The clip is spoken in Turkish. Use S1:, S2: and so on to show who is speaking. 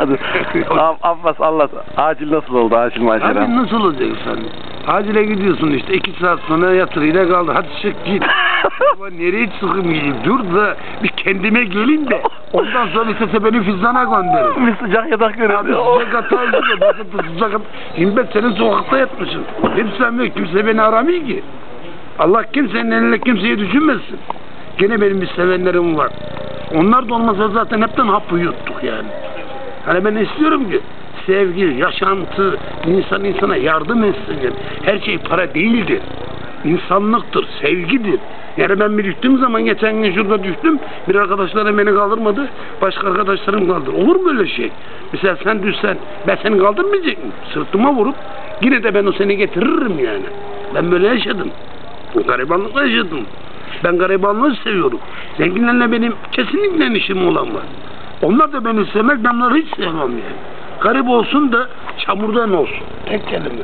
S1: Hadi. Ab- Abbas anlat. Acil nasıl oldu acil macera?
S2: Abi nasıl olacak efendim? Acile gidiyorsun işte iki saat sonra yatırıyla kaldı. Hadi çık git. Baba nereye çıkayım gideyim? Dur da bir kendime gelin de. Ondan sonra istese beni Fizan'a gönderin.
S1: Bir sıcak yatak
S2: Abi
S1: görüyorum.
S2: sıcak hata izliyor. Bakın sıcak hata. Şimdi ben senin sokakta yatmışım. Kimse yok. Kimse beni aramıyor ki. Allah kimsenin eline kimseye düşünmesin. Gene benim bir sevenlerim var. Onlar da olmasa zaten hepten hap yuttuk yani. Hani ben istiyorum ki sevgi, yaşantı, insan insana yardım etsin. Her şey para değildir. İnsanlıktır, sevgidir. Yani ben bir düştüğüm zaman geçen gün şurada düştüm. Bir arkadaşlarım beni kaldırmadı. Başka arkadaşlarım kaldır. Olur mu öyle şey? Mesela sen düşsen ben seni kaldırmayacak mıyım? Sırtıma vurup yine de ben o seni getiririm yani. Ben böyle yaşadım. Garibanlıkla yaşadım. Ben garibanlığı seviyorum. Zenginlerle benim kesinlikle işim olan var. Onlar da beni sevmek, ben onları hiç sevmem yani. Garip olsun da çamurdan olsun. Tek kelime.